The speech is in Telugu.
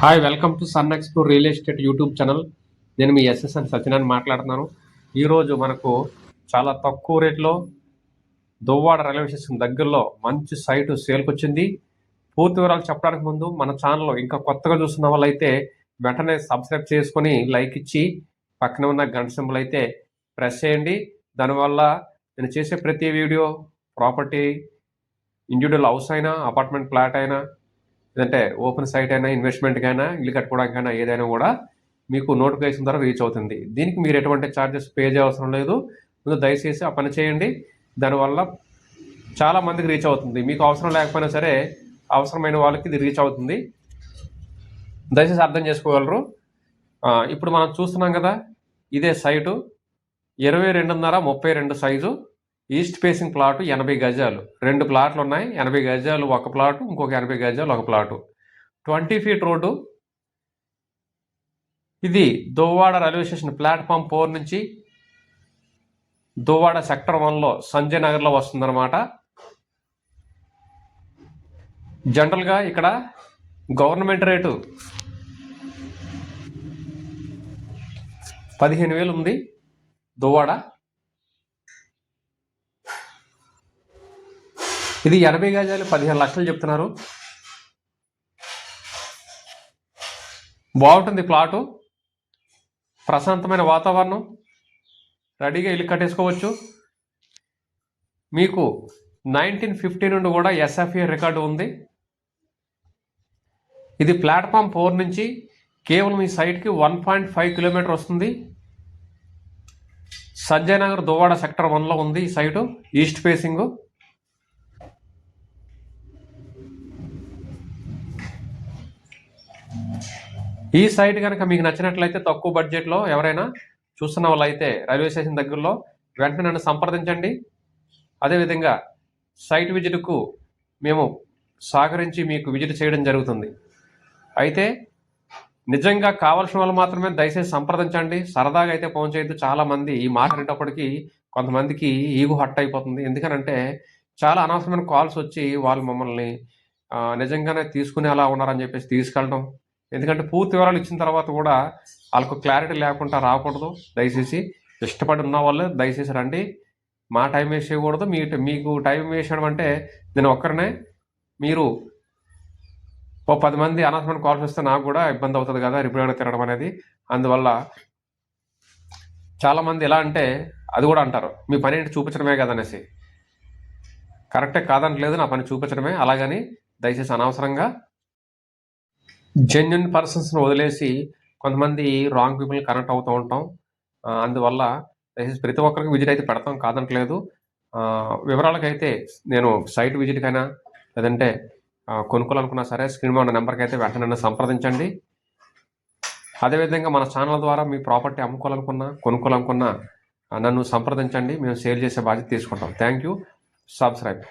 Hi welcome to sun explore real estate YouTube channel నేను మీ ఎస్ఎస్ఎన్ సత్యనారాయణ మాట్లాడుతున్నాను. ఈరోజు మనకు చాలా తక్కువ రేట్లో దువ్వాడ రైల్వే స్టేషన్ దగ్గరలో మంచి సైటు సేల్కి వచ్చింది పూర్తి వివరాలు చెప్పడానికి ముందు మన ఛానల్లో ఇంకా కొత్తగా చూస్తున్న వాళ్ళైతే వెంటనే సబ్స్క్రైబ్ చేసుకొని లైక్ ఇచ్చి పక్కన ఉన్న గంట సింబల్ అయితే ప్రెస్ చేయండి. దానివల్ల నేను చేసే ప్రతి వీడియో ప్రాపర్టీ ఇండివిజువల్ హౌస్ అయినా అపార్ట్మెంట్ ఫ్లాట్ అయినా లేదంటే ఓపెన్ సైట్ అయినా ఇన్వెస్ట్మెంట్కైనా ఇల్లు కట్టుకోవడానికైనా ఏదైనా కూడా మీకు నోటిఫికేషన్ ద్వారా రీచ్ అవుతుంది. దీనికి మీరు ఎటువంటి ఛార్జెస్ పే చేయవసరం లేదు. ముందు దయచేసి ఆ పని చేయండి. దానివల్ల చాలా మందికి రీచ్ అవుతుంది. మీకు అవసరం లేకపోయినా సరే అవసరమైన వాళ్ళకి ఇది రీచ్ అవుతుంది. దయచేసి అర్థం చేసుకోగలరు. ఇప్పుడు మనం చూస్తున్నాం కదా ఇదే సైటు. ఇరవై రెండున్నర ముప్పై రెండు సైజు. ఈస్ట్ ఫేసింగ్ ప్లాటు ఎనభై గజాలు. రెండు ప్లాట్లు ఉన్నాయి. ఎనభై గజాలు ఒక ప్లాటు ఇంకొక ఎనభై గజాలు ఒక ప్లాటు. Twenty feet road. ఇది Duvvada railway station platform four నుంచి దువ్వాడ సెక్టర్ వన్లో సంజయ్ నగర్లో వస్తుందన్నమాట. జనరల్గా ఇక్కడ గవర్నమెంట్ రేటు పదిహేను వేలు ఉంది. దువ్వాడ ఇది ఎనభై గజాలు పదిహేను లక్షలు చెప్తున్నారు. బాగుంటుంది ప్లాటు. ప్రశాంతమైన వాతావరణం. రెడీగా ఇల్లు కట్టేసుకోవచ్చు. మీకు నైన్టీన్ ఫిఫ్టీ నుండి కూడా ఎస్ఎఫ్ఏ రికార్డు ఉంది. ఇది ప్లాట్ఫామ్ ఫోర్ నుంచి కేవలం ఈ సైట్కి వన్ పాయింట్ ఫైవ్ కిలోమీటర్ వస్తుంది. సంజయ్ నగర్ దువ్వాడ సెక్టర్ వన్లో ఉంది ఈ సైటు. East facing. ఈ సైట్ కనుక మీకు నచ్చినట్లయితే తక్కువ బడ్జెట్లో ఎవరైనా చూస్తున్న వాళ్ళైతే రైల్వే స్టేషన్ దగ్గరలో వెంటనే నన్ను సంప్రదించండి. అదేవిధంగా సైట్ విజిట్కు మేము సహకరించి మీకు విజిట్ చేయడం జరుగుతుంది. అయితే నిజంగా కావాల్సిన వాళ్ళు మాత్రమే దయచేసి సంప్రదించండి. సరదాగా అయితే ఫోన్ చేయొద్దు. చాలామంది ఈ మాట అనేటప్పటికీ కొంతమందికి ఈగు హట్ అయిపోతుంది. ఎందుకనంటే చాలా అనవసరమైన కాల్స్ వచ్చి వాళ్ళు మమ్మల్ని నిజంగానే తీసుకుని అలా ఉన్నారని చెప్పేసి తీసుకెళ్ళడం ఎందుకంటే పూర్తి వివరాలు ఇచ్చిన తర్వాత కూడా వాళ్ళకు క్లారిటీ లేకుండా రాకూడదు. దయచేసి ఇష్టపడి ఉన్న వాళ్ళు దయచేసి రండి. మా టైం వేస్ట్ చేయకూడదు. మీ మీకు టైం వేస్ట్ చేయడం అంటే నేను ఒక్కరినే. మీరు ఓ పది మంది అనౌన్స్మెంట్ కాల్స్ వస్తే నాకు కూడా ఇబ్బంది అవుతుంది కదా రిపీట్గా తిరగడం అనేది. అందువల్ల చాలామంది ఎలా అంటే అది కూడా అంటారు. మీ పని ఏంటి? చూపించడమే కదనేసి కరెక్టే కాదనట్లేదు. నా పని చూపించడమే. అలాగని దయచేసి అనవసరంగా జెన్యున్ పర్సన్స్ని వదిలేసి కొంతమంది రాంగ్ పీపుల్ కనెక్ట్ అవుతూ ఉంటాం. అందువల్ల దయచేసి ప్రతి ఒక్కరికి విజిట్ అయితే పెడతాం కాదనట్లేదు వివరాలకైతే నేను సైట్ విజిట్కైనా లేదంటే కొనుక్కోవాలనుకున్నా సరే స్క్రీన్ మీద ఉన్న నెంబర్కి అయితే వెంటనే నన్ను సంప్రదించండి. అదేవిధంగా మన ఛానల్ ద్వారా మీ ప్రాపర్టీ అమ్ముకోవాలనుకున్నా కొనుక్కోవాలనుకున్నా నన్ను సంప్రదించండి. మేము సేల్ చేసే బాధ్యత తీసుకుంటాం. Thank you subscribe